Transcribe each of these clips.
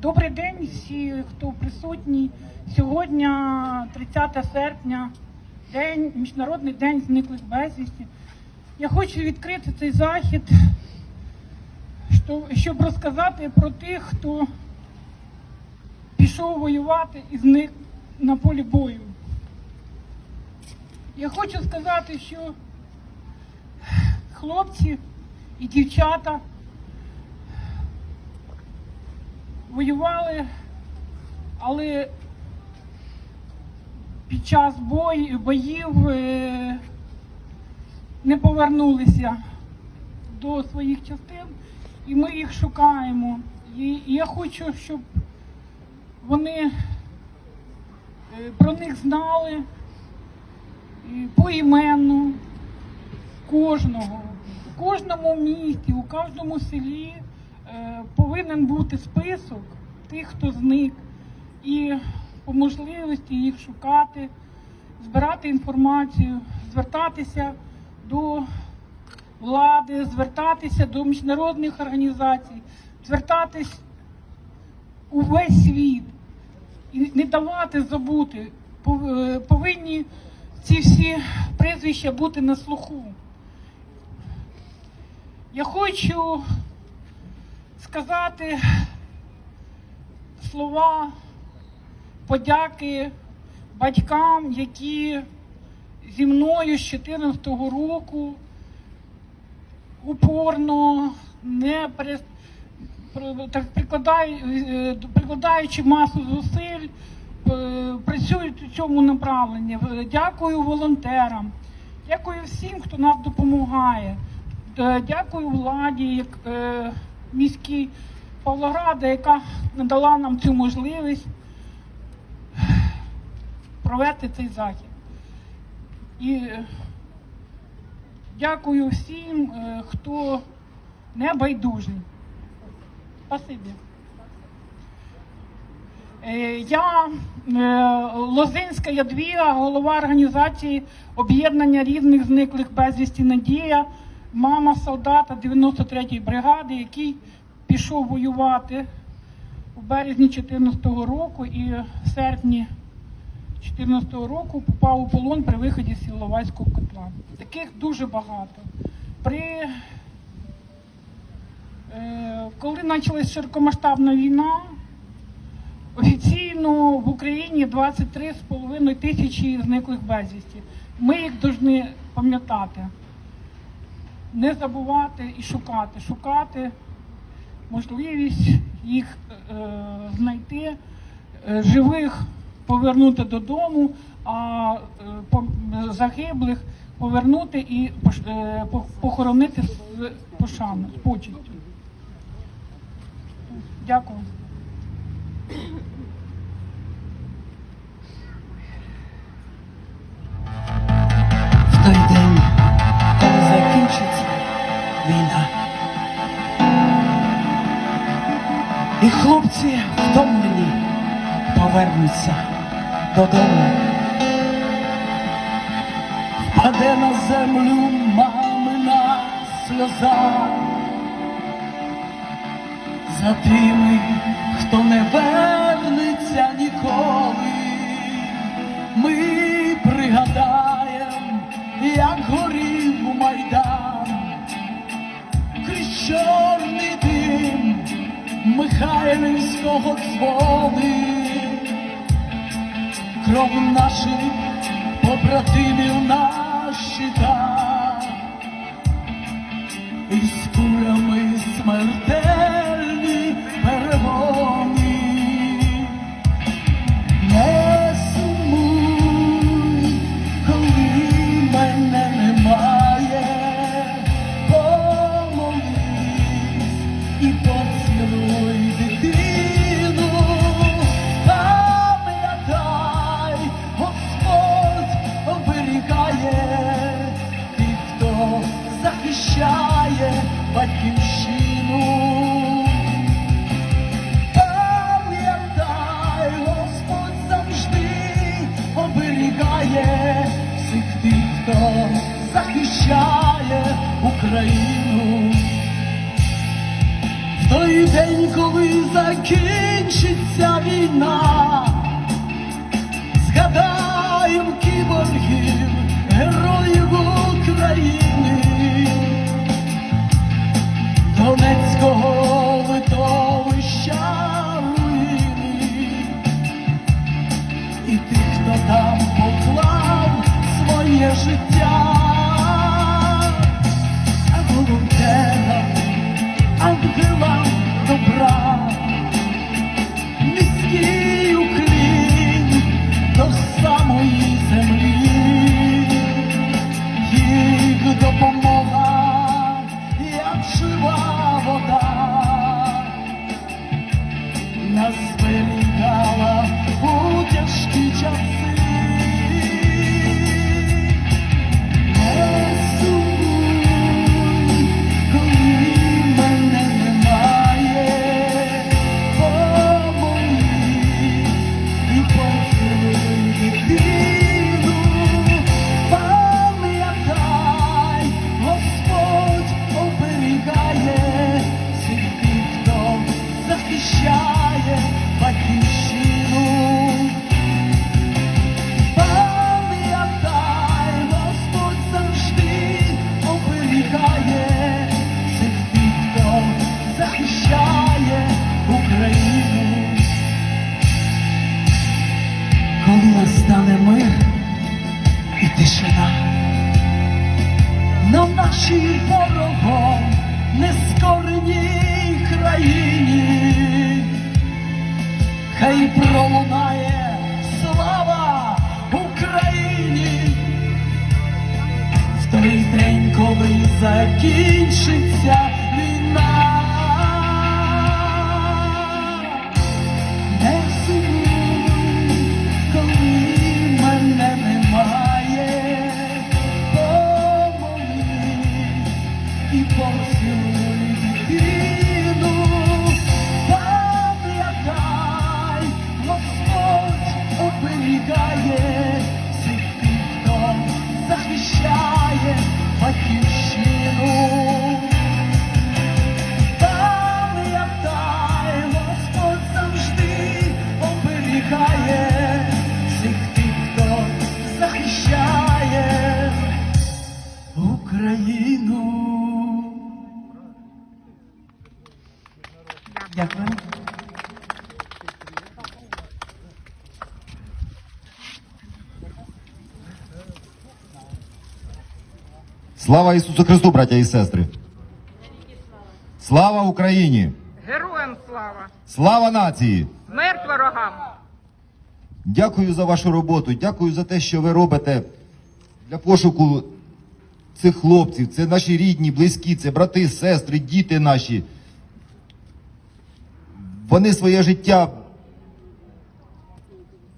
Добрий день всі, хто присутній. Сьогодні 30 серпня, день, Міжнародний день зниклих безвісті. Я хочу відкрити цей захід, щоб розказати про тих, хто пішов воювати і зник на полі бою. Я хочу сказати, що хлопці і дівчата воювали, але під час боїв е, не повернулися до своїх частин, і ми їх шукаємо. І, я хочу, щоб вони е, про них знали і поіменно кожного. В кожному місті, у кожному селі е, повинен бути список тих, хто зник, і по можливості їх шукати, збирати інформацію, звертатися до влади, звертатися до міжнародних організацій, звертатись у весь світ і не давати забути. Е, Повинні ці всі прізвища бути на слуху. Я хочу сказати слова подяки батькам, які зі мною з 2014 року упорно не перес... про- так, е, прикладаючи масу зусиль, е, працюють у цьому направленні. Дякую волонтерам, дякую всім, хто нас допомагає. Е, Дякую владі, як міській Павлограда, яка надала нам цю можливість провести цей захід. І е, дякую всім, е, хто не байдужий. Спасибі. Е, Я Лозинська Ядвіга, голова організації об'єднання різних зниклих безвісті Надія, мама солдата 93-ї бригади, який пішов воювати у березні 2014 року і в серпні 2014 року попав у полон при виході з Сіловайського котла. Таких дуже багато. При Е, Коли почалась широкомасштабна війна, офіційно в Україні 23,5 тисячі зниклих безвісті. Ми їх повинні пам'ятати, не забувати і шукати, шукати можливість їх е, знайти, е, живих повернути додому, а е, по- загиблих повернути і е, похоронити з пошану, з почестю. Дякую. Війна. І хлопці втомлені повернуться додому. Впаде на землю мамина сльоза. За тими, хто не вернеться ніколи, Михайлівського дзвони, кров наших побратимів на щитах, і з курами смертельні день, коли закінчиться війна, згадаєм кіборгів, героїв України, Донецького настане мир і тишина, на нашій ворогом нескореній країні, хай пролунає слава Україні. В той день, коли закінчиться Україну. Дякую. Слава Ісусу Христу, браття і сестри! Слава Україні! Героям слава! Слава нації! Смерть ворогам! Дякую за вашу роботу, дякую за те, що ви робите для пошуку цих хлопців. Це наші рідні, близькі, це брати, сестри, діти наші. Вони своє життя,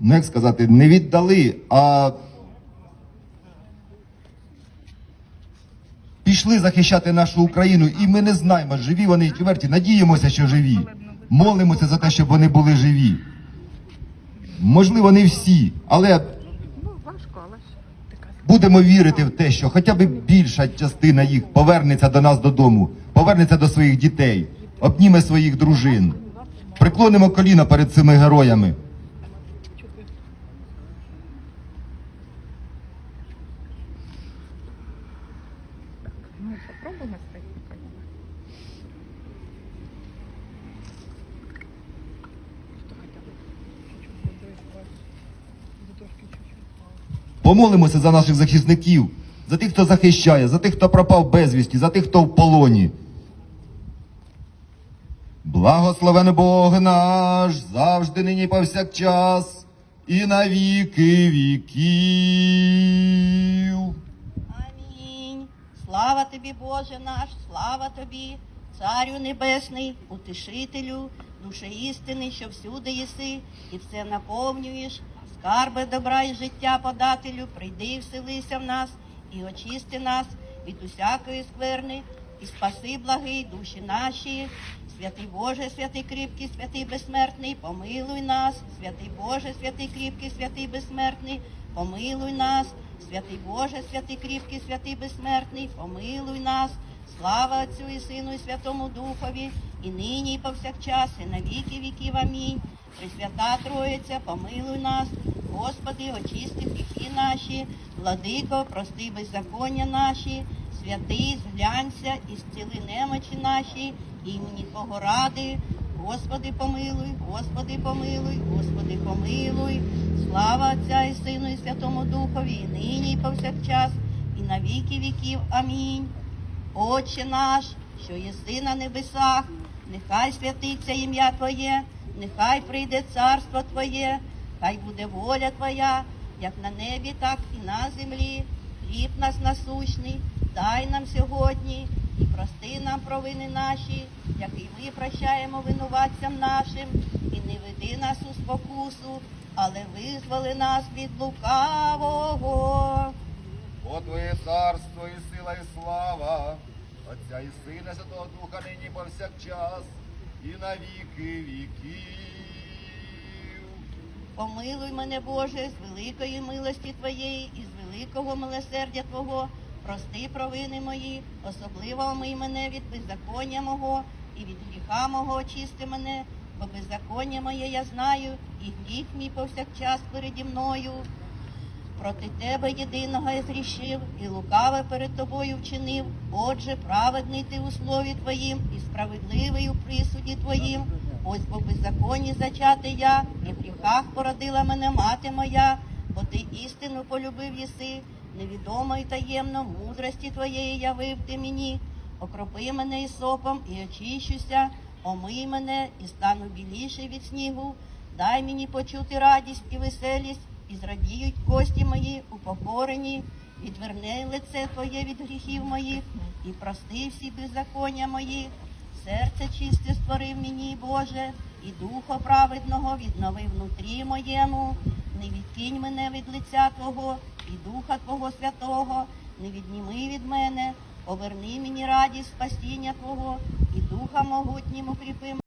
ну як сказати, не віддали, а пішли захищати нашу Україну, і ми не знаємо, живі вони чи мертві. Надіємося, що живі. Молимося за те, щоб вони були живі. Можливо, не всі, але Ну, важко, але ж така. Будемо вірити в те, що хоча б більша частина їх повернеться до нас додому, повернеться до своїх дітей, обніме своїх дружин. Приклонимо коліна перед цими героями. Помолимося за наших захисників, за тих, хто захищає, за тих, хто пропав безвісті, за тих, хто в полоні. Благословен Бог наш, завжди нині повсякчас, і на віки віків. Амінь. Слава тобі, Боже наш, слава тобі, Царю Небесний, утешителю, душе істини, що всюди єси, і все наповнюєш, скарби добра і життя подателю, прийди і вселися в нас, і очисти нас від усякої скверни, і спаси благий душі наші. Святий Боже, святий кріпкий, святий безсмертний, помилуй нас, святий Боже, святий кріпкий, святий безсмертний, помилуй нас, святий Боже, святий кріпкий, святий безсмертний, помилуй нас. Слава Отцю і Сину, і Святому Духові, і нині, і повсякчас, і на віки віків. Амінь. Пресвята Троїця, помилуй нас, Господи, очисти гріхи наші, владико, прости беззаконня наші, святий, зглянься і зціли немочі наші, імені Твого ради. Господи, помилуй, Господи, помилуй, Господи, помилуй. Слава Отця і Сину, і Святому Духові, і нині, і повсякчас, і на віки віків. Амінь. Отче наш, що єси на небесах, нехай святиться ім'я Твоє, нехай прийде царство Твоє, хай буде воля Твоя, як на небі, так і на землі. Хліб нас насущний, дай нам сьогодні і прости нам провини наші, як і ми прощаємо винуватцям нашим, і не веди нас у спокусу, але визволи нас від лукавого. О Твоє царство і сила, і слава, Отця і Сина, Святого Духа, нині повсякчас, і на віки віків. Помилуй мене, Боже, з великої милості Твоєї і з великого милосердя Твого. Прости провини мої, особливо омий мене від беззаконня мого і від гріха мого очисти мене, бо беззаконня моє я знаю, і гріх мій повсякчас переді мною. Проти тебе єдиного я зрішив, і лукаве перед тобою вчинив. Отже, праведний ти у слові твоїм, і справедливий у присуді твоїм. Ось бо в беззаконні зачати я, і в гріхах породила мене мати моя, бо ти істину полюбив єси, невідомо й таємно мудрості твоєї явив ти мені. Окропи мене ісопом і очищуся, омий мене і стану біліший від снігу. Дай мені почути радість і веселість, і зрадіють кості мої упокорені, відверни лице Твоє від гріхів моїх, і прости всі беззаконня мої. Серце чисте створив мені, Боже, і духа праведного віднови внутрі моєму. Не відкинь мене від лиця Твого і Духа Твого Святого, не відніми від мене, поверни мені радість спасіння Твого, і духа могутнім укріпи